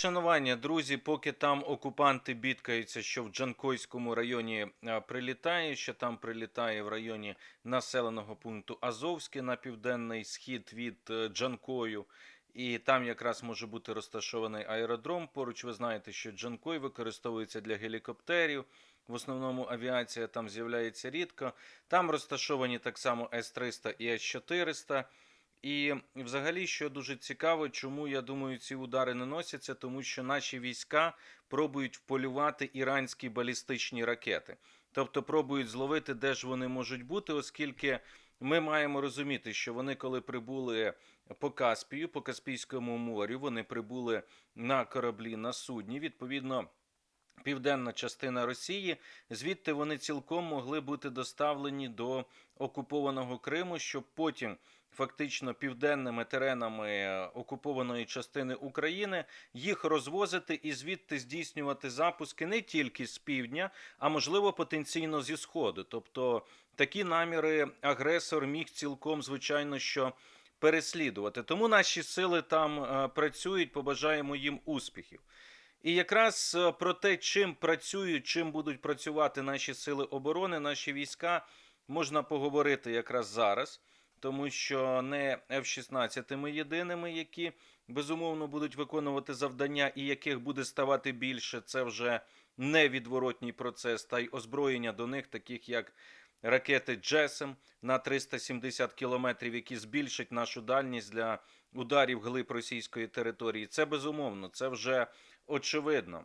Шанування, друзі, поки там окупанти бідкаються, що в Джанкойському районі е, прилітає, що там прилітає в районі населеного пункту Азовське на південний схід від е, Джанкою. І там якраз може бути розташований аеродром. Поруч ви знаєте, що Джанкой використовується для гелікоптерів. В основному авіація там з'являється рідко. Там розташовані так само С-300 і С-400. І взагалі, що дуже цікаво, чому я думаю, ці удари не носяться, тому що наші війська пробують вполювати іранські балістичні ракети, тобто пробують зловити, де ж вони можуть бути, оскільки ми маємо розуміти, що вони, коли прибули по Каспію, по Каспійському морю, вони прибули на кораблі на судні. Відповідно. Південна частина Росії, звідти вони цілком могли бути доставлені до окупованого Криму, щоб потім фактично південними теренами е, окупованої частини України їх розвозити і звідти здійснювати запуски не тільки з півдня, а можливо потенційно зі сходу. Тобто такі наміри агресор міг цілком звичайно що переслідувати. Тому наші сили там е, працюють. Побажаємо їм успіхів. І якраз е, про те, чим працюють, чим будуть працювати наші сили оборони, наші війська, можна поговорити якраз зараз, тому що не F-16 ми єдиними, які безумовно будуть виконувати завдання, і яких буде ставати більше, це вже невідворотній процес, та й озброєння до них, таких як ракети Джесем на 370 кілометрів, які збільшать нашу дальність для ударів глиб російської території. Це безумовно, це вже очевидно.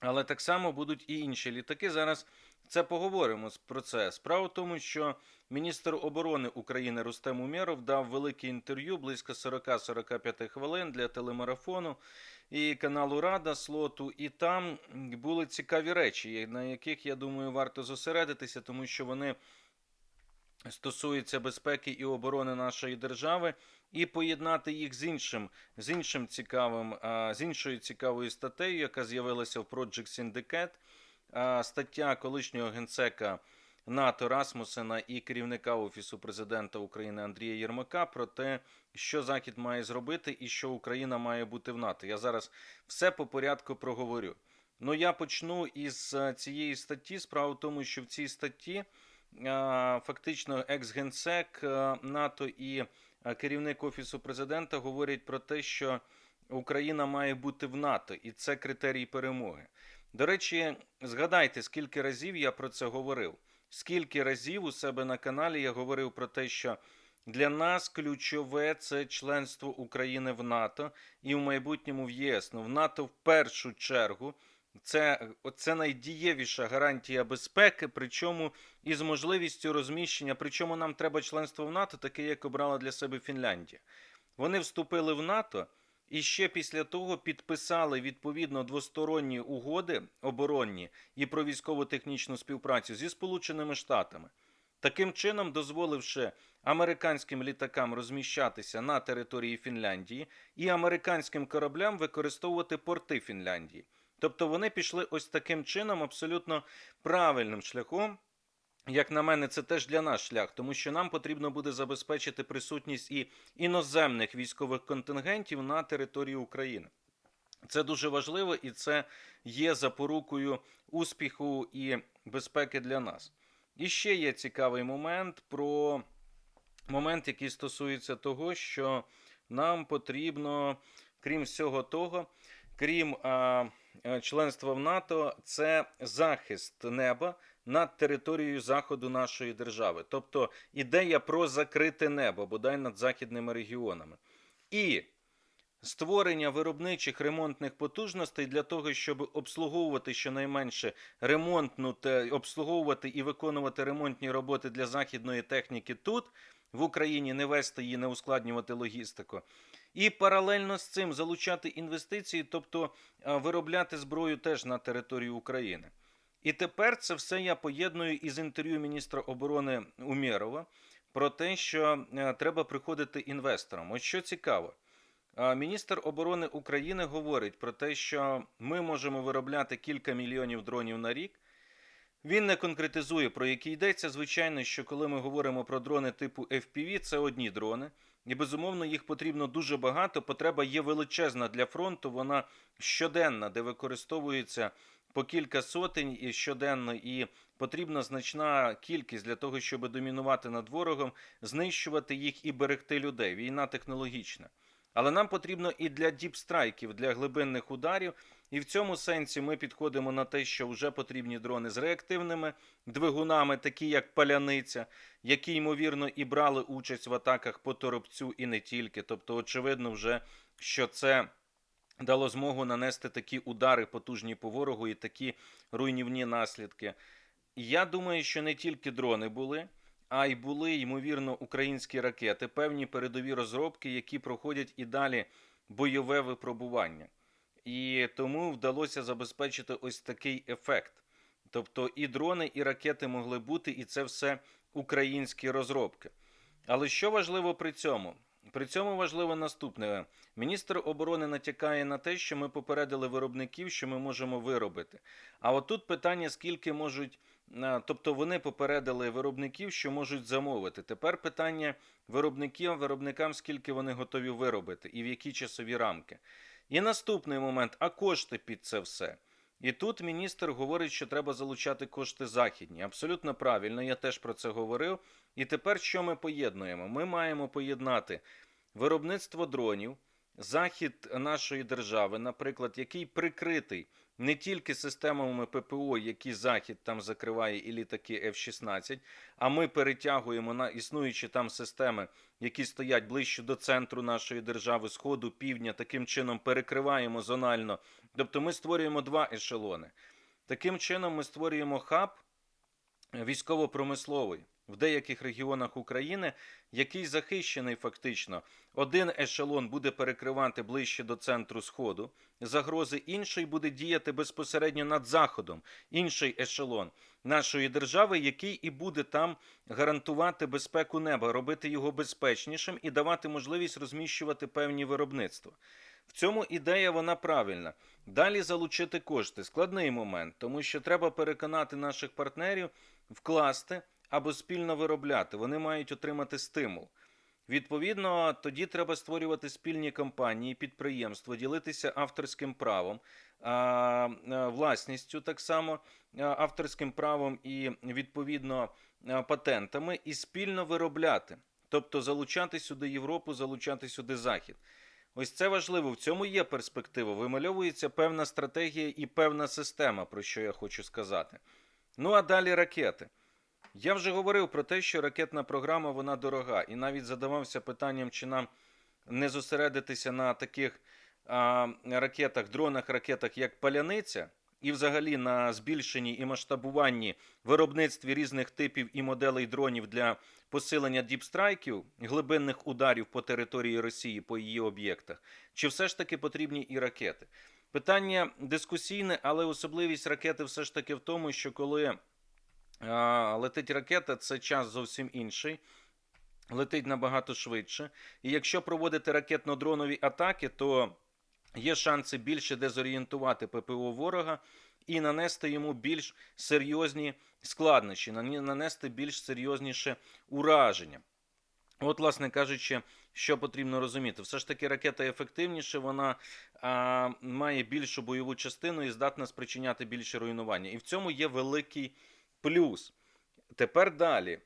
Але так само будуть і інші літаки. Зараз це поговоримо про це. Справа в тому, що міністр оборони України Рустем Умєров дав велике інтерв'ю близько 40-45 хвилин для телемарафону і каналу Рада слоту. І там були цікаві речі, на яких я думаю варто зосередитися, тому що вони стосуються безпеки і оборони нашої держави, і поєднати їх з іншим, з іншим цікавим, з іншою цікавою статтею, яка з'явилася в Project Syndicate, стаття колишнього генсека НАТО Расмусена і керівника Офісу президента України Андрія Єрмака про те, що Захід має зробити і що Україна має бути в НАТО. Я зараз все по порядку проговорю. Ну я почну із е, цієї статті. Справа в тому, що в цій статті фактично екс-генсек е, НАТО і е, керівник офісу президента говорять про те, що Україна має бути в НАТО, і це критерій перемоги. До речі, згадайте, скільки разів я про це говорив. Скільки разів у себе на каналі я говорив про те, що для нас ключове це членство України в НАТО і в майбутньому в ЄС. Ну, в НАТО в першу чергу це, це найдієвіша гарантія безпеки, причому із можливістю розміщення. Причому нам треба членство в НАТО, таке, як обрала для себе Фінляндія. Вони вступили в НАТО і ще після того підписали відповідно двосторонні угоди оборонні і про військово-технічну співпрацю зі Сполученими Штатами. Таким чином, дозволивши американським літакам розміщатися на території Фінляндії і американським кораблям використовувати порти Фінляндії. Тобто вони пішли ось таким чином, абсолютно правильним шляхом. Як на мене, це теж для нас шлях, тому що нам потрібно буде забезпечити присутність і іноземних військових контингентів на території України. Це дуже важливо і це є запорукою успіху і безпеки для нас. І ще є цікавий момент про момент, який стосується того, що нам потрібно, крім всього того, крім а, а, членства в НАТО, це захист неба над територією заходу нашої держави. Тобто ідея про закрите небо, бодай над західними регіонами. І створення виробничих ремонтних потужностей для того, щоб обслуговувати щонайменше ремонтну те, обслуговувати і виконувати ремонтні роботи для західної техніки тут. В Україні не вести її, не ускладнювати логістику, і паралельно з цим залучати інвестиції, тобто виробляти зброю теж на території України. І тепер це все я поєдную із інтерв'ю міністра оборони Умєрова про те, що е, треба приходити інвесторам. Ось що цікаво. Міністр оборони України говорить про те, що ми можемо виробляти кілька мільйонів дронів на рік. Він не конкретизує, про які йдеться. Звичайно, що коли ми говоримо про дрони типу FPV, це одні дрони. і безумовно їх потрібно дуже багато. Потреба є величезна для фронту. Вона щоденна, де використовується по кілька сотень і щоденно, і потрібна значна кількість для того, щоб домінувати над ворогом, знищувати їх і берегти людей. Війна технологічна. Але нам потрібно і для діпстрайків, для глибинних ударів. І в цьому сенсі ми підходимо на те, що вже потрібні дрони з реактивними двигунами, такі як паляниця, які ймовірно і брали участь в атаках по торопцю і не тільки. Тобто, очевидно, вже що це дало змогу нанести такі удари потужні по ворогу і такі руйнівні наслідки. Я думаю, що не тільки дрони були, а й були ймовірно українські ракети, певні передові розробки, які проходять і далі бойове випробування. І тому вдалося забезпечити ось такий ефект. Тобто і дрони, і ракети могли бути, і це все українські розробки. Але що важливо при цьому? При цьому важливо наступне: міністр оборони натякає на те, що ми попередили виробників, що ми можемо виробити. А отут питання: скільки можуть, тобто вони попередили виробників, що можуть замовити. Тепер питання виробників, виробникам, скільки вони готові виробити і в які часові рамки. І наступний момент: а кошти під це все. І тут міністр говорить, що треба залучати кошти західні. Абсолютно правильно, я теж про це говорив. І тепер що ми поєднуємо? Ми маємо поєднати виробництво дронів, захід нашої держави, наприклад, який прикритий не тільки системами ППО, які захід там закриває, і літаки F-16, а ми перетягуємо на існуючі там системи, які стоять ближче до центру нашої держави, сходу, півдня, таким чином перекриваємо зонально. Тобто ми створюємо два ешелони. Таким чином, ми створюємо хаб військово-промисловий в деяких регіонах України, який захищений фактично. Один ешелон буде перекривати ближче до центру сходу загрози, інший буде діяти безпосередньо над заходом, інший ешелон нашої держави, який і буде там гарантувати безпеку неба, робити його безпечнішим і давати можливість розміщувати певні виробництва. В цьому ідея вона правильна. Далі залучити кошти складний момент, тому що треба переконати наших партнерів вкласти або спільно виробляти. Вони мають отримати стимул. Відповідно, тоді треба створювати спільні компанії, підприємства, ділитися авторським правом, власністю так само авторським правом і відповідно патентами, і спільно виробляти, тобто залучати сюди Європу, залучати сюди Захід. Ось це важливо. В цьому є перспектива. Вимальовується певна стратегія і певна система, про що я хочу сказати. Ну а далі ракети. Я вже говорив про те, що ракетна програма вона дорога, і навіть задавався питанням, чи нам не зосередитися на таких а, ракетах, дронах, ракетах, як паляниця, і взагалі на збільшенні і масштабуванні виробництві різних типів і моделей дронів для посилення діпстрайків, глибинних ударів по території Росії, по її об'єктах, чи все ж таки потрібні і ракети? Питання дискусійне, але особливість ракети все ж таки в тому, що коли летить ракета, це час зовсім інший. Летить набагато швидше. І якщо проводити ракетно-дронові атаки, то є шанси більше дезорієнтувати ППО ворога і нанести йому більш серйозні складнощі, нанести більш серйозніше ураження. От, власне кажучи, що потрібно розуміти, все ж таки ракета ефективніша, вона а, має більшу бойову частину і здатна спричиняти більше руйнування. І в цьому є великий плюс. Тепер далі.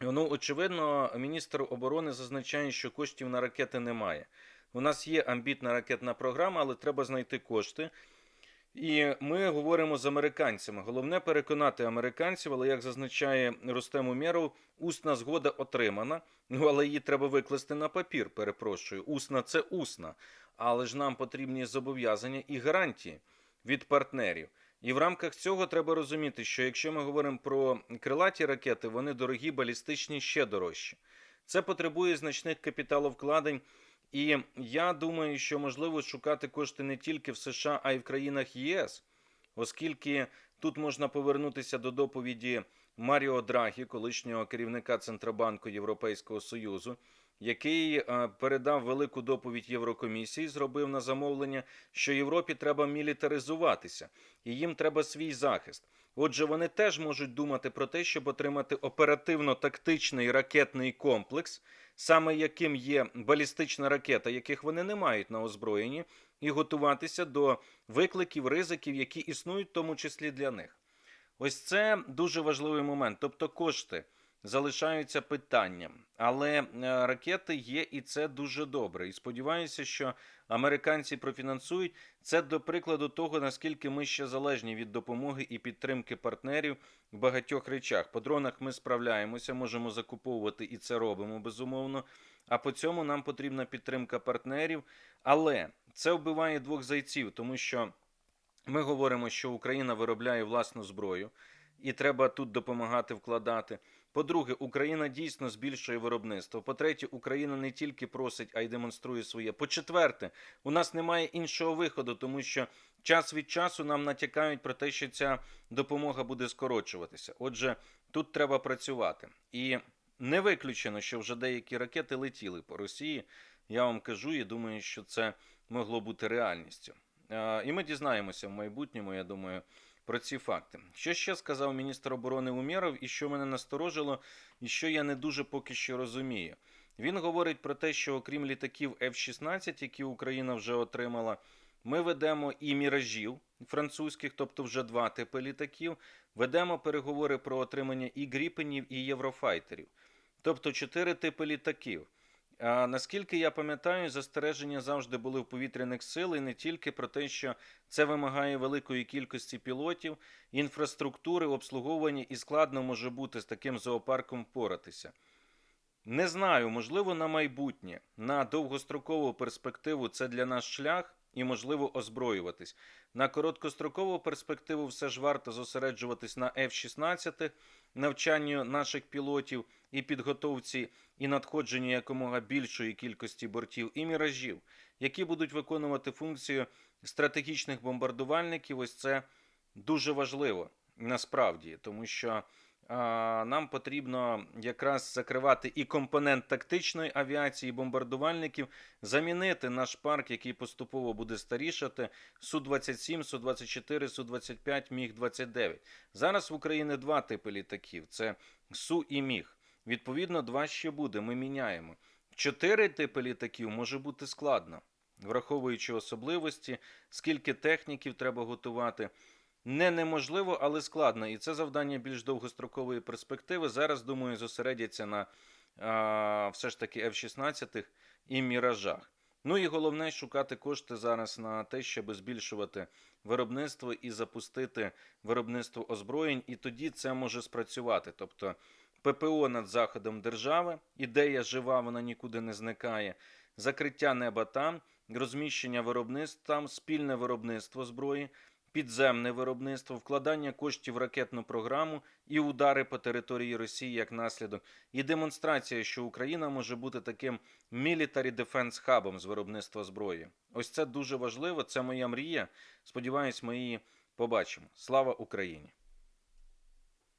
Ну, очевидно, міністр оборони зазначає, що коштів на ракети немає. У нас є амбітна ракетна програма, але треба знайти кошти. І ми говоримо з американцями. Головне переконати американців, але як зазначає Рустем Умєров, усна згода отримана. Ну але її треба викласти на папір. Перепрошую. Усна це усна. Але ж нам потрібні зобов'язання і гарантії від партнерів. І в рамках цього треба розуміти, що якщо ми говоримо про крилаті ракети, вони дорогі, балістичні ще дорожчі. Це потребує значних капіталовкладень. І я думаю, що можливо шукати кошти не тільки в США, а й в країнах ЄС, оскільки тут можна повернутися до доповіді Маріо Драгі, колишнього керівника Центробанку Європейського Союзу, який е, передав велику доповідь Єврокомісії, зробив на замовлення, що Європі треба мілітаризуватися, і їм треба свій захист. Отже, вони теж можуть думати про те, щоб отримати оперативно-тактичний ракетний комплекс, саме яким є балістична ракета, яких вони не мають на озброєнні, і готуватися до викликів, ризиків, які існують, в тому числі для них. Ось це дуже важливий момент. Тобто кошти залишаються питанням, але е, ракети є, і це дуже добре. І сподіваюся, що американці профінансують це до прикладу того, наскільки ми ще залежні від допомоги і підтримки партнерів в багатьох речах. По дронах ми справляємося, можемо закуповувати і це робимо безумовно. А по цьому нам потрібна підтримка партнерів. Але це вбиває двох зайців, тому що ми говоримо, що Україна виробляє власну зброю, і треба тут допомагати вкладати. По-друге, Україна дійсно збільшує виробництво. По-третє, Україна не тільки просить, а й демонструє своє. По-четверте, у нас немає іншого виходу, тому що час від часу нам натякають про те, що ця допомога буде скорочуватися. Отже, тут треба працювати. І не виключено, що вже деякі ракети летіли по Росії. Я вам кажу і думаю, що це могло бути реальністю. І ми дізнаємося в майбутньому, я думаю, про ці факти. Що ще сказав міністр оборони Умєров, і що мене насторожило, і що я не дуже поки що розумію. Він говорить про те, що окрім літаків F-16, які Україна вже отримала, ми ведемо і міражів французьких, тобто вже два типи літаків. Ведемо переговори про отримання і гріпенів, і єврофайтерів, тобто чотири типи літаків. А наскільки я пам'ятаю, застереження завжди були в повітряних сил, і не тільки про те, що це вимагає великої кількості пілотів, інфраструктури, обслуговування і складно може бути з таким зоопарком впоратися. Не знаю, можливо, на майбутнє, на довгострокову перспективу це для нас шлях і можливо озброюватись. На короткострокову перспективу все ж варто зосереджуватись на F-16, навчанню наших пілотів і підготовці і надходженню якомога більшої кількості бортів і міражів, які будуть виконувати функцію стратегічних бомбардувальників. Ось це дуже важливо насправді, тому що нам потрібно якраз закривати і компонент тактичної авіації, бомбардувальників, замінити наш парк, який поступово буде старішати, Су-27, Су-24, Су-25, Міг-29. Зараз в Україні два типи літаків: це Су і Міг. Відповідно, два ще буде. Ми міняємо. Чотири типи літаків може бути складно, враховуючи особливості, скільки техніків треба готувати. Не неможливо, але складно. І це завдання більш довгострокової перспективи. Зараз, думаю, зосередяться на а, все ж таки F-16 і міражах. Ну і головне шукати кошти зараз на те, щоб збільшувати виробництво і запустити виробництво озброєнь, і тоді це може спрацювати. Тобто ППО над заходом держави, ідея жива, вона нікуди не зникає. Закриття неба там, розміщення виробництв там, спільне виробництво зброї, підземне виробництво, вкладання коштів в ракетну програму і удари по території Росії як наслідок, і демонстрація, що Україна може бути таким military defense хабом з виробництва зброї. Ось це дуже важливо. Це моя мрія. Сподіваюсь, ми її побачимо. Слава Україні!